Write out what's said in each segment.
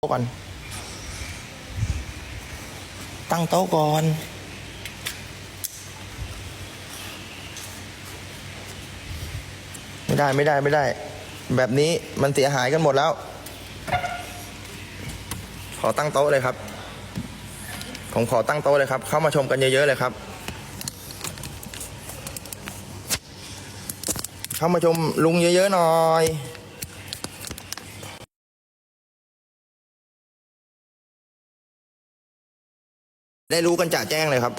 โต๊ะก่อน ตั้งโต๊ะก่อน ไม่ได้ไม่ได้ไม่ได้ แบบนี้มันเสียหายกันหมดแล้ว ขอตั้งโต๊ะเลยครับ ผมขอตั้งโต๊ะเลยครับ เข้ามาชมกันเยอะๆเลยครับ เข้ามาชมลุงเยอะๆหน่อย ได้รู้กันจ่าแจ้งเลยครับ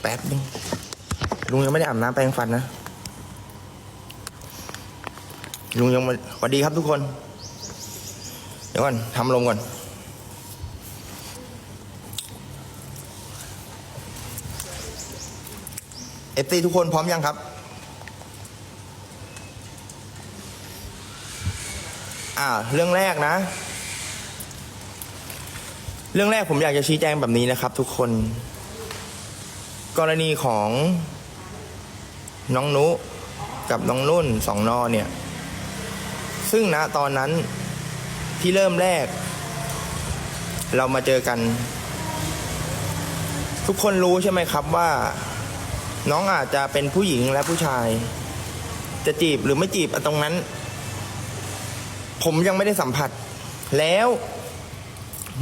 แป๊บนึงลุงยังไม่ได้อาบน้ำแปรงฟันนะ ลุงยังมาสวัสดีครับทุกคน เดี๋ยวก่อนทำลมก่อน เอฟซีทุกคนพร้อมยังครับ อ่า เรื่องแรกนะ เรื่องแรกผมอยากจะชี้แจงแบบนี้นะครับ ทุกคน กรณีของน้องนุกับน้องนุ่นสองนอเนี่ย ซึ่งณตอนนั้นที่เริ่มแรก เรามาเจอกัน ทุกคนรู้ใช่ไหมครับว่า น้องอาจจะเป็นผู้หญิงและผู้ชาย จะจีบหรือไม่จีบตรงนั้น ผมยังไม่ได้สัมผัสแล้ว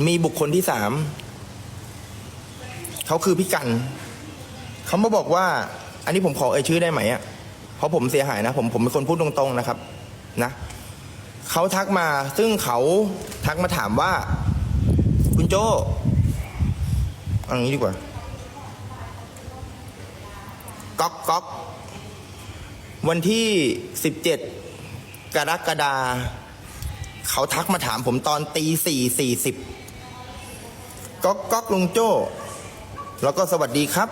มีบุคคลที่สามเขาคือพี่กัน เขามาบอกว่า อันนี้ผมขอเอ่ยชื่อได้ไหมอะเพราะผมเสียหายนะ ผมผมเป็นคนพูดตรงๆนะครับ นะเขาทักมาซึ่งเขาทักมาถามว่า คุณโจอาอย่างนี้ดีกว่าก๊อกก๊อกวันที่สิบเจ็ดกรกฎาเขาทักมาถามผมตอนตีสี่สี่สิบ ก๊อกก๊อกลุงโจ้ แล้วก็สวัสดีครับ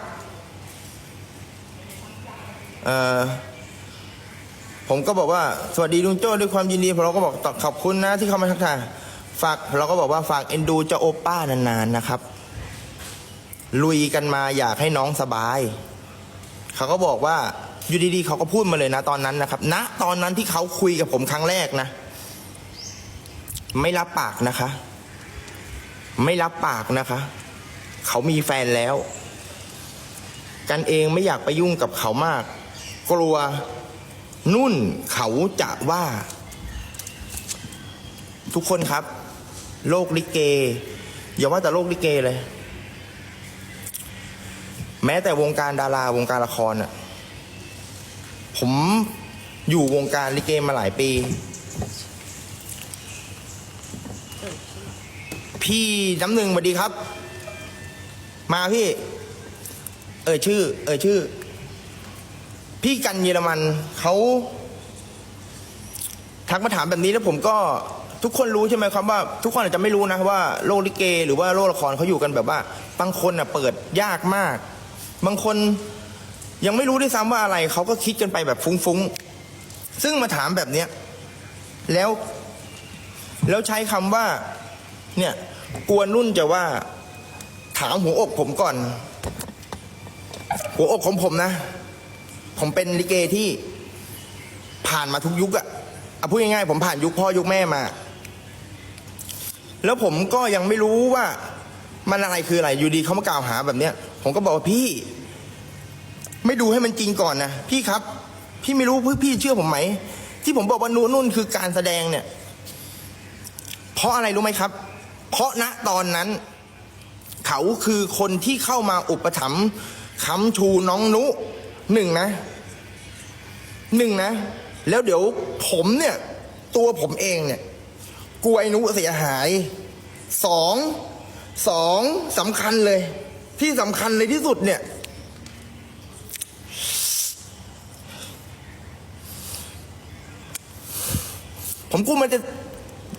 ผมก็บอกว่าสวัสดีลุงโจ้ด้วยความยินดีเราก็บอกตอบขอบคุณนะที่เข้ามาทักทายฝากเราก็บอกว่าฝากเอ็นดูเจ้าโอป้านานๆนะครับ ลุยกันมาอยากให้น้องสบาย เขาก็บอกว่าอยู่ดีๆเขาก็พูดมาเลยนะตอนนั้นนะครับณนะตอนนั้นที่เขาคุยกับผมครั้งแรกนะ ไม่รับปากนะคะ ไม่รับปากนะคะ เขามีแฟนแล้ว กันเองไม่อยากไปยุ่งกับเขามาก กลัว นุ่นเขาจะว่า ทุกคนครับ โลกลิเก อย่าว่าแต่โลกลิเกเลย แม้แต่วงการดาราวงการละครอะผมอยู่วงการลิเกมาหลายปี พี่น้ำหนึ่งสวัสดีครับ มาพี่ เอ่ยชื่อ เอ่ยชื่อ พี่กันเยอรมันเขาทักมาถามแบบนี้แล้วผมก็ทุกคนรู้ใช่ไหมครับว่า ทุกคนอาจจะไม่รู้นะว่าโลกลิเก หรือว่าโลกละครเขาอยู่กันแบบว่าบางคนอะเปิดยากมาก บางคนยังไม่รู้ด้วยซ้ำว่าอะไรเขาก็คิดกันไปแบบฟุ้งๆซึ่งมาถามแบบเนี้ยแล้ว แล้วใช้คำว่า เนี่ย กลัวนุ่นจะว่า ถามหัวอกผมก่อน หัวอกของผมนะ ผมเป็นลิเกที่ผ่านมาทุกยุคอะเอาพูดง่ายๆผมผ่านยุคพ่อยุคแม่มา แล้วผมก็ยังไม่รู้ว่ามันอะไรคืออะไรอยู่ดีเขามากล่าวหาแบบเนี้ย ผมก็บอกว่าพี่ ไม่ดูให้มันจริงก่อนนะพี่ครับ พี่ไม่รู้พี่เชื่อผมไหม ที่ผมบอกว่านู่นนุ่นคือการแสดงเนี่ย เพราะอะไรรู้ไหมครับ เพราะณตอนนั้น เขาคือคนที่เข้ามาอุปถัมภ์ค้ำชูน้องนุหนึ่งนะหนึ่งนะ แล้วเดี๋ยวผมเนี่ย ตัวผมเองเนี่ยกลัวไอ้นุเสียหายสองสองสำคัญเลย ที่สำคัญเลยที่สุดเนี่ย ผมกลัวมันจะ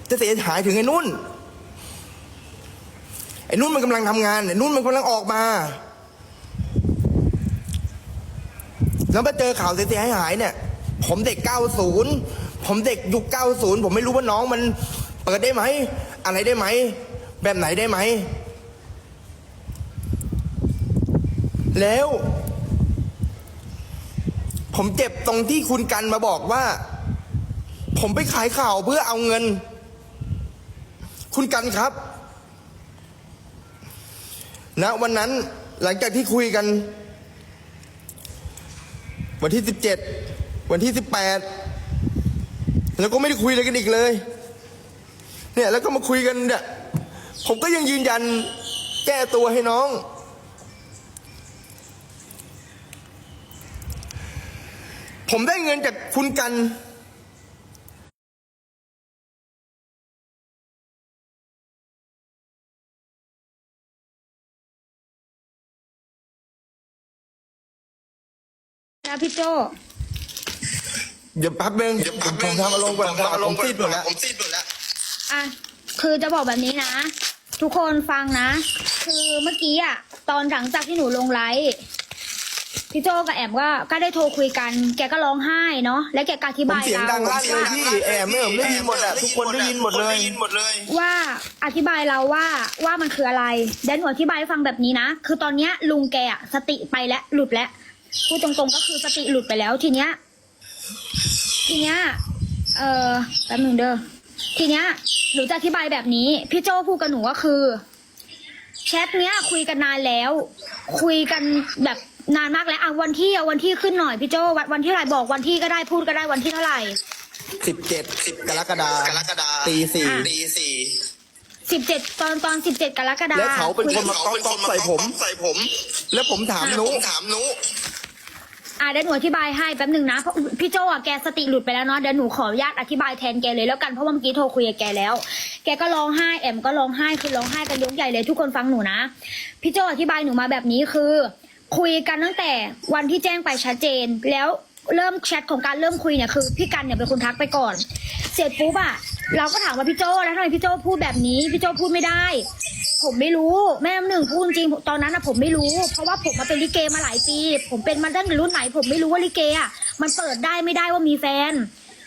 จะเสียหายถึงไอ้นุ่น ไอ้นุ่นมันกำลังทำงานไอ้นุ่นมันกำลังออกมา แล้วมาเจอข่าวเสียหายหายเนี่ย ผมเด็ก 90 ผมเด็กยุค 90 ผมไม่รู้ว่าน้องมันเปิดได้ไหม อะไรได้ไหม แบบไหนได้ไหม แล้ว ผมเจ็บตรงที่คุณกันมาบอกว่า ผมไปขายข่าวเพื่อเอาเงิน คุณกันครับ ณวันนั้นหลังจากที่คุยกัน วันที่สิบเจ็ดวันที่สิบแปดแล้วก็ไม่ได้คุยอะไรกันอีกเลย เนี่ยแล้วก็มาคุยกันเนี่ยผมก็ยังยืนยันแก้ตัวให้น้อง ผมได้เงินจากคุณกัน นะพี่โจเดี๋ยวแป๊บนึงผมผมทำอารมณ์ก่อนผมซีดหมดแล้วผมซีดหมดแล้วอะคือจะบอกแบบนี้นะ ทุกคนฟังนะ คือเมื่อกี้อะ ตอนหลังจากที่หนูลงไลฟ์พี่โจกับแอมก็ก็ได้โทรคุยกัน แกก็ร้องไห้เนาะและแกก็อธิผมบายเสียงเราดังลั่นเลยพี่แอมไม่ผมได้ยินหมดอะทุกคนได้ยินหมดเลยได้ยินหมดเลยว่าอธิบายเราว่าว่ามันคืออะไรเดนหนูอธิบายให้ฟังแบบนี้นะ คือตอนเนี้ยลุงแกอะสติไปแล้วหลุดแล้ว พูดตรงๆก็คือสติหลุดไปแล้วทีเนี้ย ทีเนี้ย เออแป๊บหนึงเด้อทีเนี้ยหนูจะอธิบายแบบนี้ พี่โจพูดกับหนูก็คือแชทเนี้ย คุยกันนานแล้ว คุยกันแบบนานมากแล้วอะวันที่เอาวันที่ขึ้นหน่อยพี่โจวันวันที่เท่าไหร่บอกวันที่ก็ได้พูดก็ได้วันที่เท่าไหร่สิบเจ็ดกรกฎาคมกรกฎาตีสี่อะตีสี่สิบเจ็ดตอนตอนสิบเจ็ดกรกฎาคมแล้วเขาเป็นคนมาเขาเป็นคนมาใส่ผมใส่ผม แล้วผมถามแล้วนุผมถามนุ อะเดี๋ยวหนูอธิบายให้แป๊บหนึ่งนะเพราะพี่โจอะแกสติหลุดไปแล้วเนาะเดี๋ยวหนูขออนุญาตอธิบายแทนแกเลยแล้วกันเพราะว่าเมื่อกี้โทรคุยกับแกแล้ว แกก็ร้องไห้แอมก็ร้องไห้คือร้องไห้กันยกใหญ่เลยทุกคนฟังหนูนะพี่โจอธิบายหนูมาแบบนี้คือ คุยกันตั้งแต่วันที่แจ้งไปชัดเจนแล้วเริ่มแชทของการเริ่มคุยเนี่ยคือพี่กันเนี่ยเป็นคนทักไปก่อน เสร็จปุ๊บอะ เราก็ถามว่าพี่โจ้แล้วทำไมพี่โจ้พูดแบบนี้ พี่โจ้พูดไม่ได้ ผมไม่รู้แม่น้ำหนึ่งพูดจริงตอนนั้นอะผมไม่รู้ เพราะว่าผมมาเป็นลิเกมาหลายปี ผมเป็นมาตั้งแต่รุ่นไหน ผมไม่รู้ว่าลิเกอะมันเปิดได้ไม่ได้ว่ามีแฟน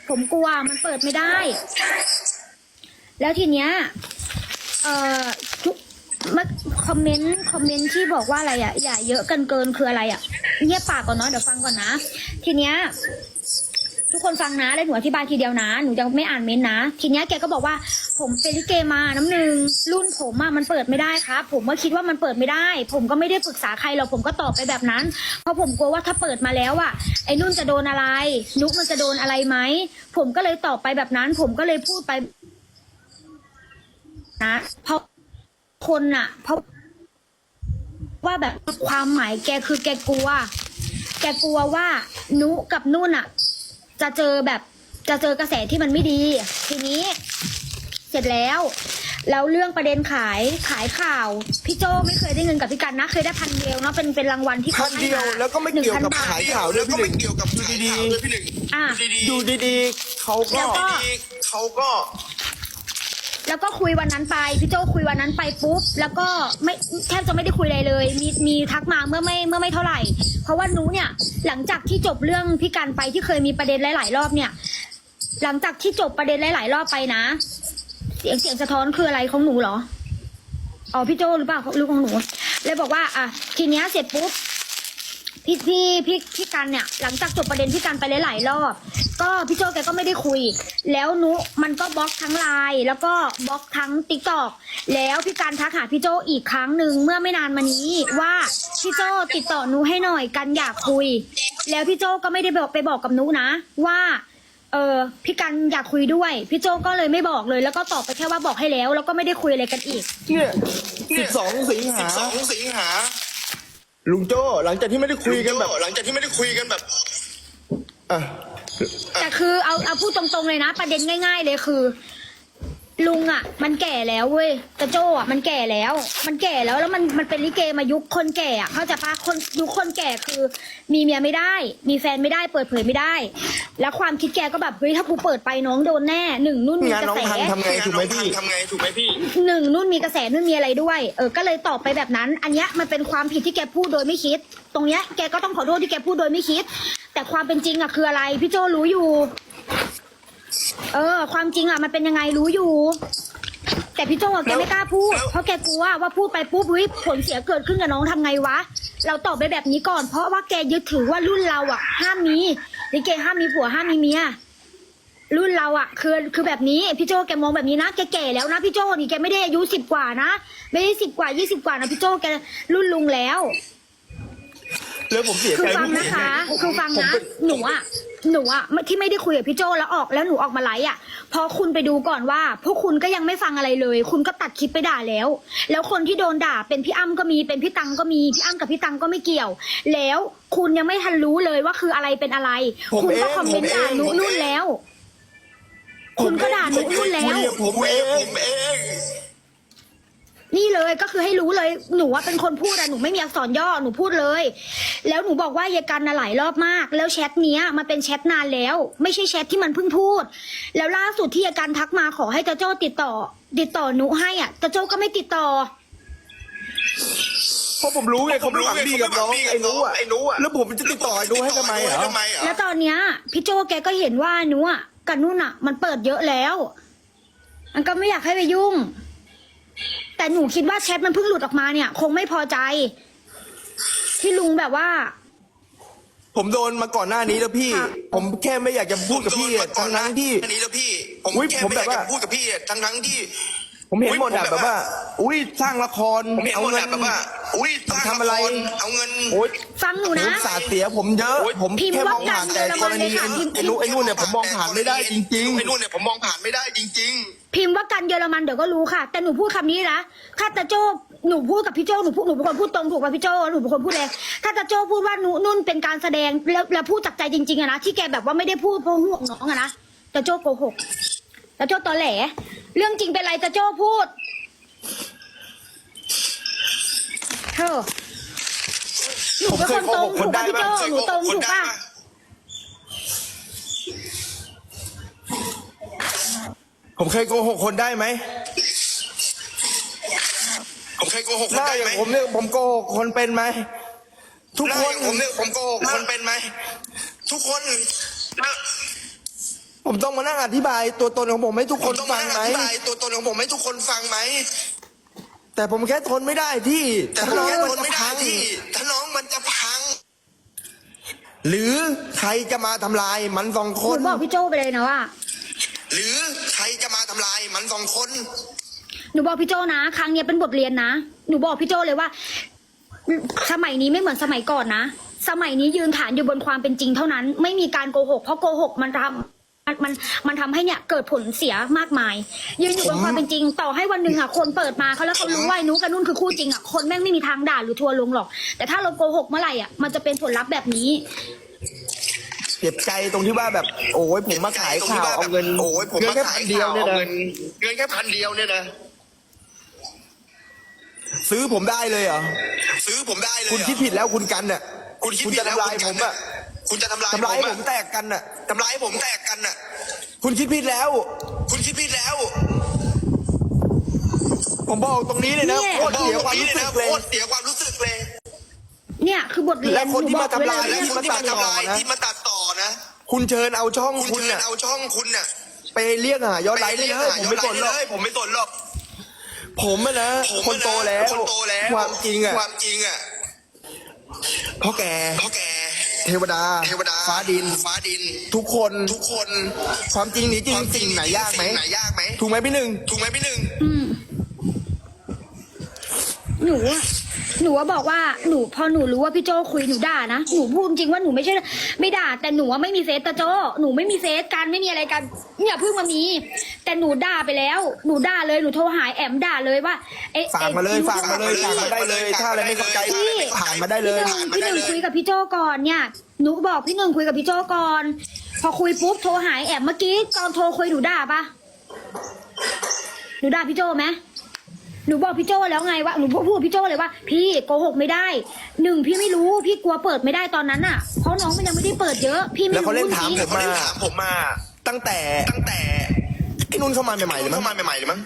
ผมกลัวมันเปิดไม่ได้ แล้วทีเนี้ยเอ่อทุกมาคอมเมนต์คอมเมนต์ที่บอกว่าอะไรอะอย่าเยอะกินเกินคืออะไรอะเงียบปากก่อนเนาะเดี๋ยวฟังก่อนนะ ทีเนี้ย ทุกคนฟังนะแล้วหนูอธิบายทีเดียวนะ หนูจะไม่อ่านเม้นต์นะ ทีเนี้ยแกก็บอกว่า ผมเป็นลิเกมาน้ำหนึ่งรุ่นผมอะมันเปิดไม่ได้ครับ ผมก็คิดว่ามันเปิดไม่ได้ ผมก็ไม่ได้ปรึกษาใครหรอกผมก็ตอบไปแบบนั้น เพราะผมกลัวว่าถ้าเปิดมาแล้วอะไอ้นุ่นจะโดนอะไร นุกมันจะโดนอะไรไหม ผมก็เลยตอบไปแบบนั้น ผมก็เลยพูดไป นะเพราะคนอะเพราะว่าแบบความหมายแกคือแกกลัว แกกลัวว่านุกับนุ่นอะ จะเจอแบบจะเจอกระแสที่มันไม่ดี ทีนี้เสร็จแล้ว แล้วเรื่องประเด็นขายขายข่าว พี่โจไม่เคยได้เงินกับพี่กันนะ เคยได้พันเดียวเนาะเป็นเป็นรางวัลที่พัเขานให้เดียวมาแล้วก็ไม่เกี่ยวกับ1,000บาท ขายข่าวด้วยแล้วพี่ก็หนึ่งไม่เกี่ยวกับดูขายดีข่าวด้วยพี่หนึ่งอะดีๆดูดีๆเขาก็ แล้วก็ดีๆเขาก็ แล้วก็คุยวันนั้นไป พี่โจคุยวันนั้นไปปุ๊บ แล้วก็ไม่แทบจะไม่ได้คุยอะไรเลย มีมีทักมาเมื่อไม่เมื่อไม่เท่าไหร่ เพราะว่าหนูเนี่ย หลังจากที่จบเรื่องพี่การไปที่เคยมีประเด็นหลาย ๆ รอบเนี่ย หลังจากที่จบประเด็นหลาย ๆ รอบไปนะ เสียงเสียงสะท้อนคืออะไรของหนูเหรออ๋อพี่โจหรือเปล่าลูกของหนู เลยบอกว่า อะทีเนี้ยเสร็จปุ๊บพี่พี่พี่พี่กันเนี่ย หลังจากจบประเด็นพี่กันไปหลาย ๆ รอบ ก็พี่โจแกก็ไม่ได้คุย แล้วนุมันก็บล็อกทั้งไลน์แล้วก็บล็อกทั้งติ๊กตอกแล้วพี่กันทักหาพี่โจอีกครั้งหนึ่งเมื่อไม่นานมานี้ว่าพี่โจติดต่อนุให้หน่อยกันอยากคุย แล้วพี่โจก็ไม่ได้บอกไปบอกกับนุนะ ว่า เออพี่กันอยากคุยด้วย พี่โจก็เลยไม่บอกเลย แล้วก็ตอบไปแค่ว่าบอกให้แล้ว แล้วก็ไม่ได้คุยอะไรกันอีก เนี่ยสิบสองสิงหาสองสิงหาลุงโจ้หลังจากที่ไม่ได้คุยกันแบบ หลังจากที่ไม่ได้คุยกันแบบอะ แต่คือเอาเอาพูดตรงๆเลยนะ ประเด็นง่าย ๆ เลยคือ ลุงอะ มันแก่แล้วเว้ยกระโจอะมันแก่แล้ว มันแก่แล้วแล้วมันมันเป็นลิเกมายุคคนแก่อะเข้าใจปะคนยุคคนแก่คือ มีเมียไม่ได้ มีแฟนไม่ได้เปิดเผยไม่ได้ แล้วความคิดแกก็แบบเฮ้ยถ้ากูเปิดไปน้องโดนแน่หนึ่งนุ่นมีงานกระน้องแสพันทำไงถูกไหมพี่ ทำไงถูกไหมพี่ หนึ่งนุ่นมีกระแสนุ่นมีอะไรด้วย เออ ก็เลยตอบไปแบบนั้น อันเนี้ยมันเป็นความผิดที่แกพูดโดยไม่คิด ตรงเนี้ยแกก็ต้องขอโทษที่แกพูดโดยไม่คิด แต่ความเป็นจริงอะคืออะไร พี่โจรู้อยู่ เออ ความจริงอะมันเป็นยังไงรู้อยู่ แต่พี่โจอะแกไม่กล้าพูดแล้วเพราะแกกลัวว่าพูดไปปุ๊บเฮ้ยผลเสียเกิดขึ้นกับน้องทำไงวะ เราตอบไปแบบนี้ก่อน เพราะว่าแกยึดถือว่ารุ่นเราอะห้ามมีลิเกห้ามมีผัวห้ามมีเมียรุ่นเราอะคือคือแบบนี้พี่โจแกมองแบบนี้นะแกแก่แล้วนะพี่โจนี่แกไม่ได้อายุสิบกว่านะไม่ได้สิบกว่ายี่สิบกว่านะพี่โจแกรุ่นลุงแล้ว แล้วผมเสียคือใจฟังพี่นะคะคือฟังผมนะเป็น หนูอะหนูอะที่ไม่ได้คุยกับพี่โจแล้วออกแล้วหนูออกมาไลฟ์อะพอคุณไปดูก่อนว่า พวกคุณก็ยังไม่ฟังอะไรเลย คุณก็ตัดคลิปไปด่าแล้ว แล้วคนที่โดนด่าเป็นพี่อ้ำก็มีเป็นพี่ตังก็มีพี่อ้ำกับพี่ตังก็ไม่เกี่ยว แล้วคุณยังไม่ทันรู้เลยว่าคืออะไรเป็นอะไร ผมคุณก็เองคอมเมนต์ผมเองด่านุผมเองนุ่นแล้ว คุณก็ด่านุนุ่นแล้ว ผมเองผมเอง นี่เลยก็คือให้รู้เลยหนูว่าเป็นคนพูดอะหนูไม่มีอักษรย่อหนูพูดเลย แล้วหนูบอกว่าเยายกันน่ะหลายรอบมาก แล้วแชทเนี้ยมันเป็นแชทนานแล้ว ไม่ใช่แชทที่มันเพิ่งพูด แล้วล่าสุดที่เยายกันทักมาขอให้เจ้าโจ้ติดต่อ ติดต่อหนูให้อะเจ้าโจ้ก็ไม่ติดต่อ เพราะผมรู้ไงเขาไม่หวังดีกับน้องไอ้นู้อะไอ้นู้อะแล้วผมจะติดต่อไอ้นู้ให้ทำไมเหรอทำไมเหรอแล้วตอนเนี้ยพี่โจแกก็เห็นว่าหนูอะกับนุ่นอะ มันเปิดเยอะแล้ว มันก็ไม่อยากให้ไปยุ่ง แต่หนูคิดว่าแชทมันเพิ่งหลุดออกมาเนี่ย คงไม่พอใจ ที่ลุงแบบว่า ผมโดนมาก่อนหน้านี้แล้วพี่ ค่ะ ผมแค่ไม่อยากจะพูดกับพี่อะก่อทั้นงนั้นที่ อันนี้แล้วพี่ ผมอุ๊ยแค่ผมไม่แบบอยากว่า จะพูดกับพี่ทั้งทั้งๆที่ ผมเห็นหมดอุ๊ยอะผมแบบว่า อุ้ยสร้างละครผมเห็นเอาหมดเงิแบนบว่า อุ้ยสร้างทำอะไรลเอาเงิน โอ๊ยฟังหนูผมนะสาดเสียผมเยอะโอ๊ยผมพิมพ์แค่ว่ามองผ่านกันแต่กรณีเยอรมันเลยค่ะพิมพ์ ไอ้นู้ไอ้นู้นเนี่ยผมมองผ่านไม่ได้จริงไอ้นู่นเนี่ยผมมองผ่านไม่ได้จริง พิมพ์ว่ากันเยอรมันเดี๋ยวก็รู้ค่ะ แต่หนูพูดคำนี้นะถ้าตาโจ้หนูพูดกับพี่โจ้หนูพูดหนูเป็นคนพูดตรงถูกป่ะพี่โจ้หนูเป็นคนพูดแรงถ้าตาโจ้พูดว่าหนูนุ่นเป็นการแสดงแล้วแล้วพูดจากใจจริงๆอะนะที่แกแบบว่าไม่ได้พูดเพราะห่วงน้องอะนะตาโจ้โกหกตาโจ้ตอแหล เรื่องจริงเป็นไรตาโจ้พูด เธอหนูเป็นคนตรงถูกป่ะพี่โจ้ๆเคยหนูโกตหรงกคนถูกได้ป่ะปะๆผมเคยโกหกคนได้ไหมผมเคยโกหกคนหน้าได้อย่าไหมงผมเนี่ยผมโกหกคนเป็นไหมทุกหน้าคอนย่างผมเนี่ยผมโกหกคนเป็นไหมทุกคนนะ ผมต้องมานั่งอธิบายตัวตนของผมให้ทุกผคมนต้องฟัมางไหม อธิบายตัวตนของผมให้ทุกคนฟังไหม แต่ผมแค่ทนไม่ได้ที่แต่ผมน้องแค่มันทนจะไม่ได้พังที่ ถ้าน้องมันจะพัง หรือใครจะมาทำลายมันสองคหนูนบอกพี่โจ้ไปเลยนะว่า หรือใครจะมาทำลายมันสองคน หนูบอกพี่โจนะ ครั้งเนี้ยเป็นบทเรียนนะ หนูบอกพี่โจเลยว่า สมัยนี้ไม่เหมือนสมัยก่อนนะ สมัยนี้ยืนฐานอยู่บนความเป็นจริงเท่านั้น ไม่มีการโกหก เพราะโกหกมันทำ มันมันมันทำให้เนี่ยเกิดผลเสียมากมายยืนอยู่บนความเป็นจริง ต่อให้วันหนึ่งอะคนเปิดมาเขาแล้วเขารู้ว่าไอ้นุ้กับนุ่นคือคู่จริงอะคนแม่งไม่มีทางด่าหรือทัวร์ลงหรอก แต่ถ้าเราโกหกเมื่อไหร่อะมันจะเป็นผลลัพธ์แบบนี้ เจ็บใจตรงที่ว่าแบบ โอ้ยผมมาขายข่าวเอาเงินโอ้ยผมเงิมานแค่ขาพัยนเดียวข่าวเนี่ยเอานะเงินเงินแค่พันเดียวเนี่ยนะซื้อผมได้เลยเหรอซื้อผมได้เลยคุณเหรอคิดผิดแล้วคุณกันน่ะคุณคิดคุณผิจะดแล้วทำลายคุณผมกันอะ คุณจะทำลายทำลายให้ผผมมอะแตกกันน่ะ ทำลายให้ผมแตกกันน่ะ คุณคิดผิดแล้ว คุณคิดผิดแล้วผมบอกตรงนี้เลยนะเนี่ย โคตรเสียความรู้สึกเลย โคตรเสียความรู้สึกเลย เนี่ยคือบทเรียนและคนที่หบมาอกไว้ทำลายเลและยคนที่มาทำลายนะที่มาตัดต่อนะ คุณเชิญเอาช่องคุณคุณเชิญน่ะเอาช่องคุณน่ะไปเรียกหายอดไลค์ได้เรีเลยหาผมยอไม่ดสไลนค์หรอกเลยผมไม่สนหรอกผมอะนะผมคนโตแล้ว คนโตแล้วความจริงอะความจริงอะเพราะแก เพราะแก เทวดา เทวดาฟ้าดิน ฟ้าดิน ทุกคนทุกคนความจริงหนีจริงความสิ่งไหนยากไหมสิ่งไหนยากไหมถูกไหมพี่หนึ่งถูกไหมพี่หนึ่งอืมหนูอะ หนูว่าบอกว่าหนูพอหนูรู้ว่าพี่โจคุยหนูด่านะหนูพูดจริงว่าหนูไม่ใช่ไม่ด่า แต่หนูว่าไม่มีเฟซตาโจหนูไม่มีเฟซกันไม่มีอะไรกันเนี่ยเพิ่งมามี แต่หนูด่าไปแล้ว หนูด่าเลยหนูโทรหาแอมด่าเลยว่าเอ๊ะฝากมาเลยอ๊ะฝากมาเลยฝากมาได้เลย ถ้าอะไรไม่เข้าใจพี่ผ่านมาได้เลยพี่หนึ่งพี่หนึ่งคุยกับพี่โจก่อนเนี่ยหนูบอกพี่หนึ่งคุยกับพี่โจก่อน พอคุยปุ๊บโทรหาแอมเมื่อกี้ตอนโทรคุยหนูด่าปะหนูด่าพี่โจไหม หนูบอกพี่โจแล้วไงว่าหนูพูดกับพี่โจเลยว่า พี่โกหกไม่ได้หนึ่งพี่ไม่รู้พี่กลัวเปิดไม่ได้ตอนนั้นอะเพราะน้องมันยังไม่ได้เปิดเยอะ พี่ไม่แล้วเขารู้เล่นจถามริงผมเขาได้ถามผมมา ตั้งแต่ตั้งแต่ไอ้นุ่นเข้ามาใหม่ๆเลยมั้เข้างมาใหม่ๆเลยมั้ง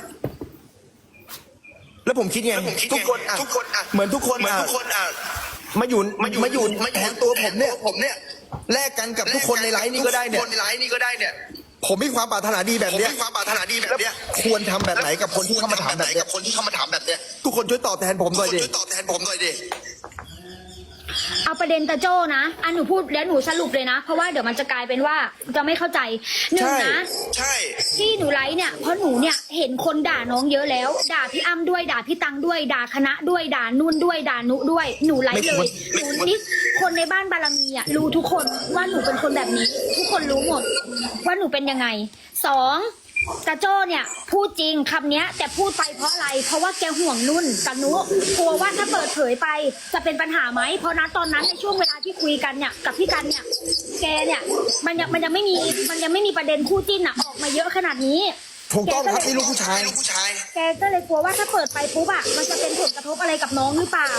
แล้วผมคิดไงแล้วผมคิดทุกคนอะทุกคนอะเหมือนทุกคนเหมือนอะทุกคนอะมาอยู่มาอยู่มาอยู่มาอยู่แทนตัวผมเนี่ย ผมเนี่ยแลกกันกับทุกคนในไลฟ์นี่ก็ได้เนี่ทุย คนในไลฟ์นี่ก็ได้เนี่ย ผมมีความปรารถนาดีแบบผมเนี้ยมีความปรารถนาดีแบบแล้วเนี้ยควรทำแบบไหนกับคนที่เข้ามาถามแบบไหนเนี้กัยบคนที่เข้ามาถามแบบเนี้ยทุกคนช่วยตอบแทนผมหน่อยดิ ช่วยตอบแทนผมหน่อยดิเอา ประเด็นตาโจ้นะ อันหนูพูดแล้วหนูสรุปเลยนะ เพราะว่าเดี๋ยวมันจะกลายเป็นว่าจะไม่เข้าใจหนึ่งใช่นะ ใช่ ที่หนูไลฟ์เนี่ยเพราะหนูเนี่ยเห็นคนด่าน้องเยอะแล้ว ด่าพี่อ้ำด้วยด่าพี่ตังด้วยด่าคณะด้วยด่านุ่นด้วยด่านุด้วยหนูไลฟ์เลยหนูนี่คนในบ้านบารมีอะรู้ทุกคนว่าหนูเป็นคนแบบนี้ ทุกคนรู้หมด ว่าหนูเป็นยังไงสอง ตาโจ้เนี่ยพูดจริงคำเนี้ย แต่พูดไปเพราะอะไร เพราะว่าแกห่วงนุ่นกับนุกลัวว่าถ้าเปิดเผยไปจะเป็นปัญหาไหมเพราะณตอนนั้นในช่วงเวลาที่คุยกันเนี่ยกับพี่กันเนี่ย แกเนี่ยมันยังมันยังไม่มีมันยังไม่มีประเด็นคู่จิ้นอะออกมาเยอะขนาดนี้ ถูกต้องครับนี่ลูกผู้ชายลูกผู้ชาย แกก็เลยกลัวว่าถ้าเปิดไปปุ๊บอะมันจะเป็นผลกระทบอะไรกับน้องหรือเปล่า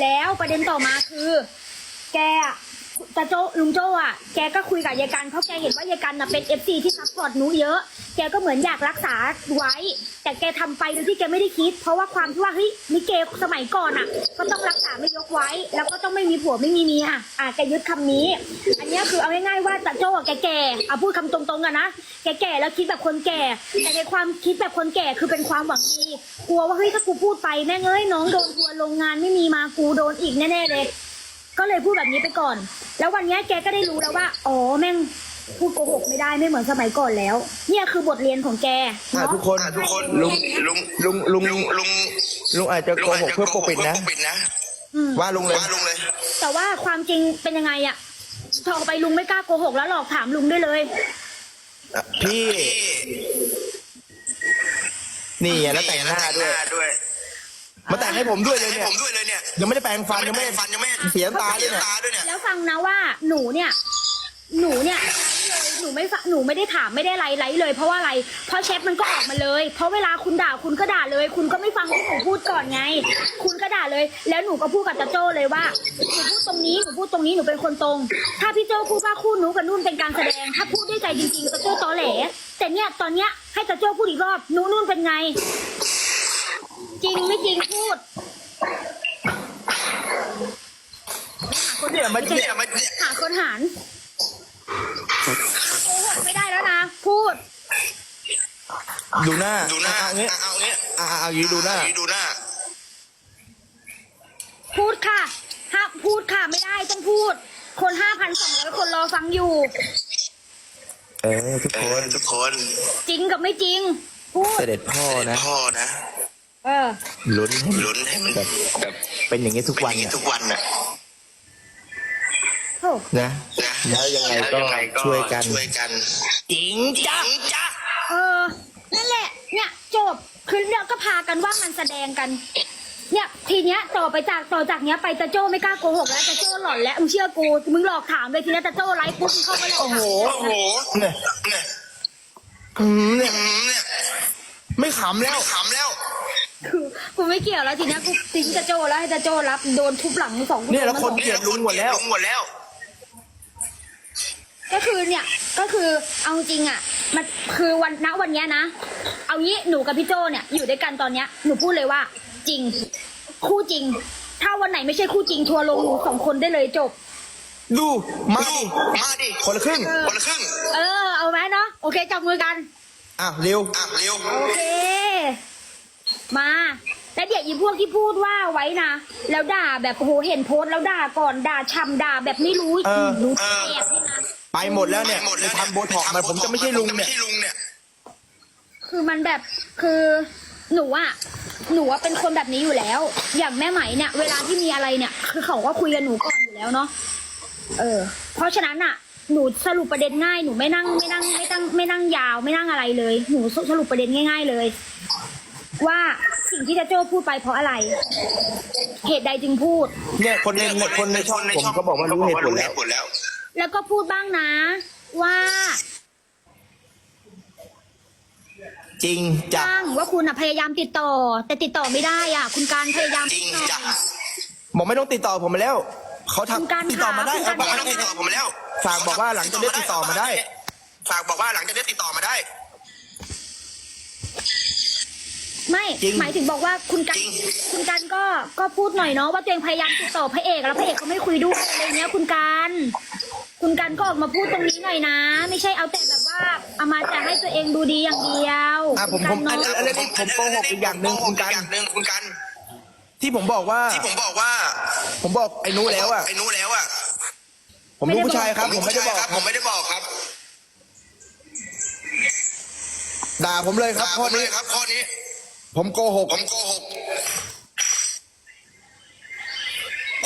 แล้วประเด็นต่อมาคือ แกอะ ตาโจลุงโจอะแกก็คุยกับยายกันเพราะแกเห็นว่ายายกันน่ะเป็นเอฟซีที่ซัพพอร์ตหนูเยอะ แกก็เหมือนอยากรักษาไว้ แต่แกทำไปโดยที่แกไม่ได้คิด เพราะว่าความที่ว่าเฮ้ยมิเกสมัยก่อนอะ ก็ต้องรักษาไม่ยกไว้ แล้วก็ต้องไม่มีผัวไม่มีเมียอะแกยึดคำนี้ อันนี้คือเอาง่ายๆว่าตาโจอะแกแก่เอาพูดคำตรงๆอะนะแกแก่แล้วคิดแบบคนแก่ แต่ในความคิดแบบคนแก่คือเป็นความหวังดีกลัวว่าเฮ้ยถ้ากูพูดไปแม่งเอ้ยน้องโดนทัวร์โรงงานไม่มีมากูโดนอีกแน่ๆเลย ก็เลยพูดแบบนี้ไปก่อน แล้ววันเนี้ยแกก็ได้รู้แล้วว่า อ๋อแม่งพูดโกหกไม่ได้ไม่เหมือนสมัยก่อนแล้ว เนี่ยคือบทเรียนของแกอะเนาะทุกคนอะทุกคนลุงลุงลุงลุงลุงลุงลุงอาจจะโกหกเพื่อปกปิดนะปกปิดนะอืมว่าลุงเลยว่าลุงเลย แต่ว่าความจริงเป็นยังไงอะโทรไปลุงไม่กล้าโกหกแล้วหลอกถามลุงได้เลยอะพี่ นี่อะแล้วแต่งหน้าด้วยด้วย มาแต่งให้ผมด้วยเลยให้เนี่ยผมด้วยเลยเนี่ยยังไม่ได้แปรงฟันยังไม่ได้ฟันยังไม่เสียตาด้วยเสียเนี่ยตาด้วยเนี่ยแล้วฟังนะว่าหนูเนี่ย หนูเนี่ยหนูไม่ฟังหนูไม่ได้ถามไม่ได้ไลฟ์ไลฟ์เลย เพราะว่าอะไร เพราะเชฟมันก็ออกมาเลย เพราะเวลาคุณด่าคุณก็ด่าเลย คุณก็ไม่ฟังที่หนูพูดก่อนไง คุณก็ด่าเลย แล้วหนูก็พูดกับตาโจ้เลยว่าหนูพูดตรงนี้หนูพูดตรงนี้หนูเป็นคนตรง ถ้าพี่โจ้พูดว่าคู่หนูกับนุ่นเป็นการแสดง ถ้าพูดด้วยใจจริงๆตาโจ้ตอแหลแต่เนี่ยตอนเนี้ยให้ตาโจ้พูดอีกรอบหนูนุ่นเป็นไง จริงไม่จริงพูดเนี่ยมันเนี่ยมันเนี่ยหาคนหารโอ้โหไม่ได้แล้วนะ พูด ดูหน้าดูหน้าอะอะเอาเงี้ยอะอะเอาอย่างนี้ดูหน้าดูหน้า พูดค่ะห้ามพูดค่ะไม่ได้ต้องพูด คนห้าพันสองร้อยคนรอฟังอยู่ เออทุกเอคอนทุกคน จริงกับไม่จริง พูด เสด็จพ่อนะ พ่อนะ เออ ลุ้นให้มันลุ้นให้มันแบบแบบเป็นอย่างนี้ทุกเป็นวัอนย่างนี้เนี่ยทุกวันน่ะโอ้นะ นะแล้วยังไงก็แล้วยังไงช่วยกัน ช่วยกันจริงจ้าจ้าเออ นั่นแหละ เนี่ยจบ คือเนี่ยก็พากันว่ามันแสดงกัน เนี่ย ทีเนี้ยต่อไปจากต่อจากเนี้ยไปตาโจ้ไม่กล้าโกหกแล้วตาโจ้หลอนแล้วมึงเชื่อกู มึงหลอกถามเลยทีเนี้ยตาโจ้ไลฟ์ปุ๊บมึงเข้าไปหลอกโอ้โหถามโอ้โหเนี่ยเนี่ยอืมเนี่ยอืมเนี่ยไม่ขำแล้วไม่ขำแล้ว คือกูไม่เกี่ยวแล้วทีเนี้ยกูทิ้งตาโจ้แล้วให้ตาโจ้รับโดนทุบหลังสองเนี่ยแล้วคนโดเกลียดลุงหมดแล้วลุงหมดแล้ว ก็คือเนี่ยก็คือเอาจริงอะ มันคือวันณวันเนี้ยนะ เอางี้หนูกับพี่โจเนี่ยอยู่ด้วยกันตอนเนี้ยหนูพูดเลยว่า จริง คู่จริง ถ้าวันไหนไม่ใช่คู่จริงทัวร์ลงหนูสองคนได้เลยจบ ดูมาดูดิมาดิคนละครึ่งคนละครึ่งเออเอาไหมเนาะโอเคจับมือกัน อะเร็วอะเร็ว โอเค มา แล้วเดี๋ยวอีพวกที่พูดว่าไว้นะ แล้วด่าแบบโอ้โหเห็นโพสต์แล้วด่าก่อนด่าชำด่าแบบไม่รู้เออ รู้แอบนี่นะไปหมดแล้วเนี่ยหมดไปแล้วทำโบท็อกซ์มาผมจะไม่ใช่ลุงเนี่ยไม่ใช่ลุงเนี่ย คือมันแบบคือหนูอะหนูว่าเป็นคนแบบนี้อยู่แล้ว อย่างแม่ไหมเนี่ย เวลาที่มีอะไรเนี่ย คือเขาก็คุยกับหนูก่อนอยู่แล้วเนาะเออ เพราะฉะนั้นอะหนูสรุปประเด็นง่ายหนูไม่นั่งไม่นั่งไม่ตั้งไม่นั่งยาวไม่นั่งอะไรเลย หนูสรุปประเด็นง่าย ๆ เลย ว่าสิ่งที่จะโจ้พูดไปเพราะอะไร เหตุใดจึงพูด เนี่ยคนในคนในช่องผมก็บอกว่ารู้เหตุผลแล้วผลแล้วแล้วก็พูดบ้างนะ ว่าจริงจ้ะบ้างว่าคุณอะพยายามติดต่อ แต่ติดต่อไม่ได้อะ คุณการพยายามจริงติดต่อจ้ะบอกไม่ต้องติดต่อผมมาแล้วเขาคุณการทำติดต่อมาได้ค่ะเอาคุณไปการไม่ต้องติดต่อผมแล้วฝากบอกว่าหลังจากนี้ติดต่อมาได้ ฝากบอกว่าหลังจากนี้ติดต่อมาได้ ไม่จริง หมายถึงบอกว่าคุณกันจริงคุณกันก็ก็พูดหน่อยเนาะว่าตัวเองพยายามติดต่อพระเอกแล้วพระเอกเขาไม่คุยด้วยอะไรเงี้ย คุณกันคุณกันก็ออกมาพูดตรงนี้หน่อยนะ ไม่ใช่เอาแต่แบบว่าเอามาแต่ให้ตัวเองดูดีอย่างเดียวอะผมผมคุณกันเนาะอันนี้ผมโกหกอีกอย่างหนึ่งคุณกันโกหกอีอย่างหนึ่งคุณกัน ที่ผมบอกว่า ที่ผมบอกว่าผมบอกไอ้นุแล้วอะไอ้นู้แล้วอะผมรู้ผู้ชายครับ ผมไม่ได้บอกผมไม่ได้บอกครับด่าผมเลยครับด่าข้อผมเลนี้ยครับข้อนี้ ผมโกหก ผมโกหก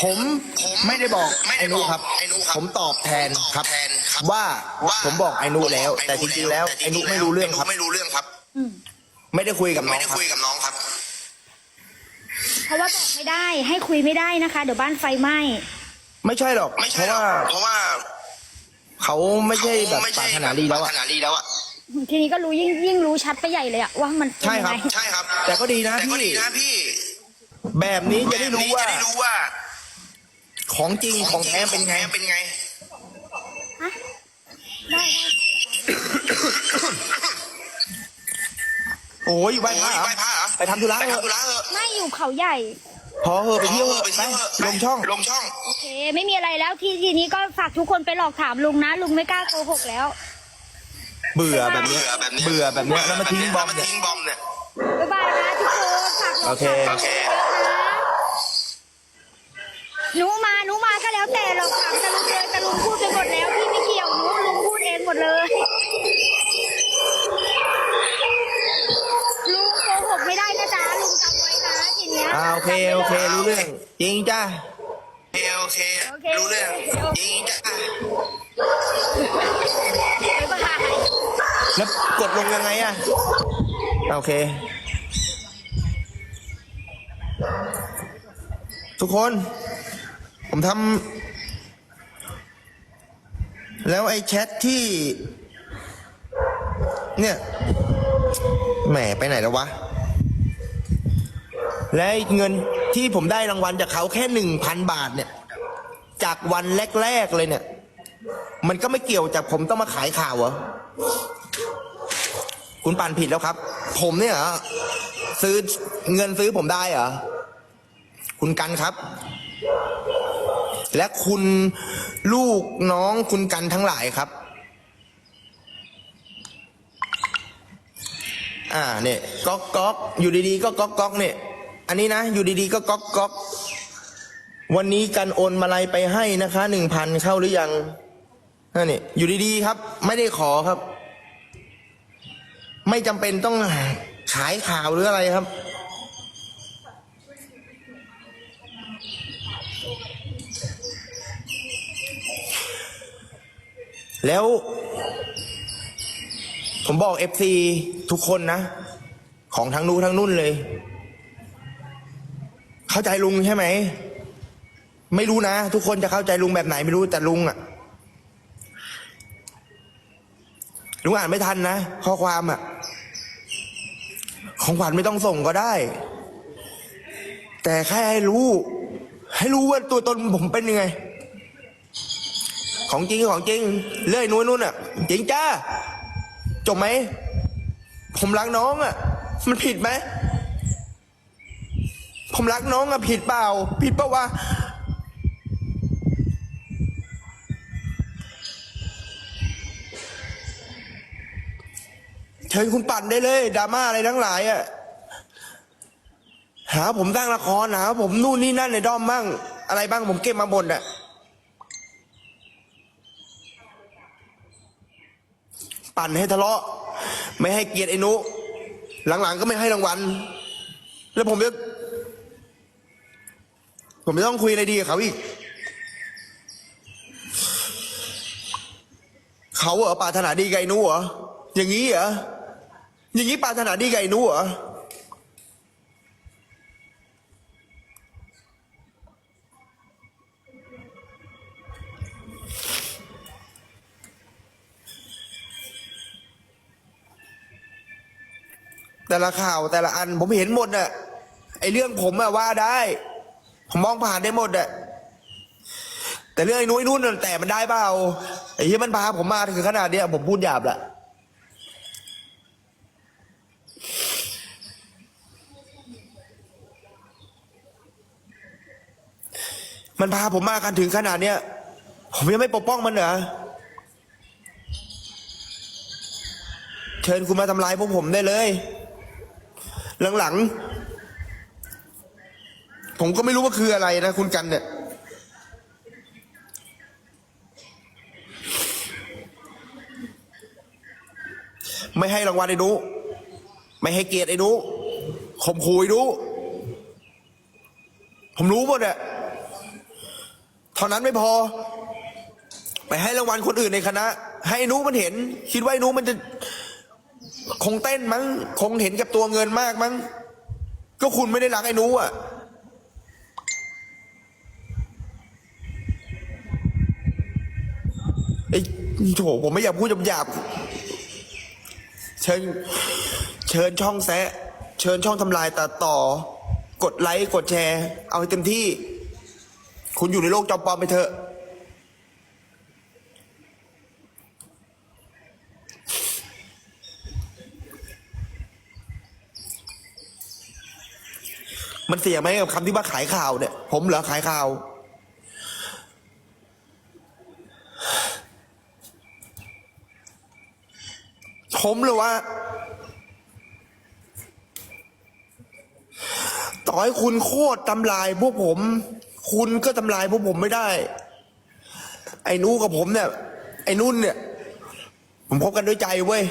ผมผมไม่ได้บอกไม่ได้ไอ้นุครับบอกไอ้นุครับ ผมตอบแทนครับตอบแทนครับว่าว่าผมบอกไอ้นุแล้วผมบอกแต่จริงๆแล้วต่ไอ้นุจงๆไม่รู้เรื่องครับไนุไม่รู้เรื่องครับอืมไม่ได้คุยกับน้ไม่องได้ครับคุยกับน้องครับเพราะว่าบอกไม่ได้ให้คุยไม่ได้นะคะ เดี๋ยวบ้านไฟไหม้ไม่ใช่หรอกไม่เพใช่ราะหรอว่ากเพราะว่า เขาไม่ใช่แบบไม่ปใช่รารถนาดีแล้วปอะ รารถนาดีแล้วอะทีนี้ก็รู้ยิ่งยิ่งรู้ชัดไปใหญ่เลยอะว่ามันเป็นใช่ครับยังไงใช่ครับแต่ก็ดีนะแต่ก็พี่ ดีนะพี่แบบนี้จะได้รู้แบบนี้ว่าจะได้รู้ว่าของจริงของแท้เป็นไงของแท้เป็นไง ฮะได้ได้โอ้ยไหว้พระเหรอไหว้พระเหรอ ไปทำธุระไปเถอะทำธุระเถอะไม่อยู่เขาใหญ่ พอเหอะไปเที่ยวอเหออะไปไปเที่ยวเถอะลงช่อง ลงช่อง โอเค ไม่มีอะไรแล้วที่ทีนี้ก็ฝากทุกคนไปหลอกถามลุงนะ ลุงไม่กล้าโกหกแล้ว เบื่อแบบเนี้ยเบื่อแบบเนี้ยเบื่อแบบเนี้ยแล้วมาทิ้งบอมแล้วเนี่ย ทิ้งบอมเนี่ย บ๊ายบายนะทุกคนฝากหลอกโอเคถามโอเคเยอะนะหนูมาหนูมาก็แล้วแต่หรอกถามแต่ลุงเลยแต่ลุงพูดไปหมดแล้วพี่ไม่เกี่ยวหนูลุงพูดเองหมดเลย ลุงโกหกไม่ได้นะจ๊ะลุงจำไว้นะทีเนี้ยอ่าโอเคโอเครู้เรื่อง จริงจ้าโอเค โอเค รู้เรื่องจริงจ้ะบ๊ายบาย แล้วกดลงยังไงอะ โอเค ทุกคน ผมทำแล้วไอ้แชทที่ เนี่ยแหมไปไหนแล้ววะ และเงินที่ผมได้รางวัลจากเขาแค่หนึ่งพันบาทเนี่ย จากวันแรก ๆ เลยเนี่ย มันก็ไม่เกี่ยวจากผมต้องมาขายข่าวเหรอ คุณปั่นผิดแล้วครับ ผมเนี่ยเหรอซื้อเงินซื้อผมได้เหรอคุณกันครับ และคุณลูกน้องคุณกันทั้งหลายครับ อ่าเนี่ยก๊อกก๊อกอยู่ดีๆก็ก๊อกก๊อกเนี่ย อันนี้นะ อยู่ดีๆก็ก๊อกก๊อกวันนี้กันโอนมาลัยไปให้นะคะหนึ่งพันเข้าหรือยังนั่นนี่อยู่ดีๆครับ ไม่ได้ขอครับ ไม่จำเป็นต้องขายข่าวหรืออะไรครับ แล้ว ผมบอกเอฟซีทุกคนนะ ของทั้งนู้นทั้งนุ่นเลย เข้าใจลุงใช่ไหม ไม่รู้นะ ทุกคนจะเข้าใจลุงแบบไหนไม่รู้แต่ลุงอะลุงอ่านไม่ทันนะ ข้อความอะ ของขวัญไม่ต้องส่งก็ได้ แต่แค่ให้รู้ ให้รู้ว่าตัวตนผมเป็นยังไง ของจริงของจริง เลื่อยนู้นนู่นอะ จริงจ้าจบไหม ผมรักน้องอะ มันผิดไหม ผมรักน้องอะผิดเปล่า ผิดเปล่าวะ ชิญคุณปั่นได้เลยดราม่าอะไรทั้งหลายอะหาผมสร้างละครหาผมนู่นนี่นั่นในด้อมบ้าง อะไรบ้างผมเก็บมาบนอะปั่นให้ทะเลาะ ไม่ให้เกียรติไอ้นุ หลังๆก็ไม่ให้รางวัล แล้วผมจะ ผมจะต้องคุยอะไรดีกับเขาอีก เขาเหรอปรารถนาดีกับไอ้นุเหรอ อย่างนี้เหรอ อย่างนี้ปรารถนาดีกับไอ้นุเหรอ แต่ละข่าวแต่ละอันผมเห็นหมดอะไอเรื่องผมอะว่าได้ ผมมองผ่านได้หมดอะแต่เรื่องไอ้นุ้ยนุ่นแต่มันได้เปล่าไอ้ที่มันพาผมมาถึงขนาดเนี้ยผมพูดหยาบละ มันพาผมมากันถึงขนาดเนี้ยผมยังไม่ปกป้องมันเหรอเชิญคุณมาทำลายพวกผมได้เลย หลังๆผมก็ไม่รู้ว่าคืออะไรนะคุณกันเนี่ยไม่ให้รางวัลไอ้นุไม่ให้เกียรติไอ้นุข่มขู่ไอ้นุผมรู้หมดอะ เท่านั้นไม่พอ ไปให้รางวัลคนอื่นในคณะ ให้ไอ้นุมันเห็น คิดว่าไอ้นุมันจะ คงเต้นมั้ง คงเห็นกับตัวเงินมากมั้ง ก็คุณไม่ได้รักไอ้นุอะไอ้โถผมไม่อยากพูดหยาบๆเชิญ เชิญช่องแซะ เชิญช่องทำลายตัดต่อ กดไลค์ กดแชร์ เอาให้เต็มที่ คุณอยู่ในโลกจอมปลอมไปเถอะ มันเสียไหมกับคำที่ว่าขายข่าวเนี่ย ผมเหรอขายข่าว ผมเลยว่า ต่อให้คุณโคตรทำลายพวกผม คุณก็ทำลายพวกผมไม่ได้ ไอ้นู้กับผมเนี่ย ไอ้นุ่นเนี่ย ผมคบกันด้วยใจเว้ย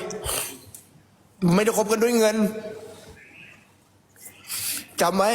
ไม่ได้คบกันด้วยเงินจำไว้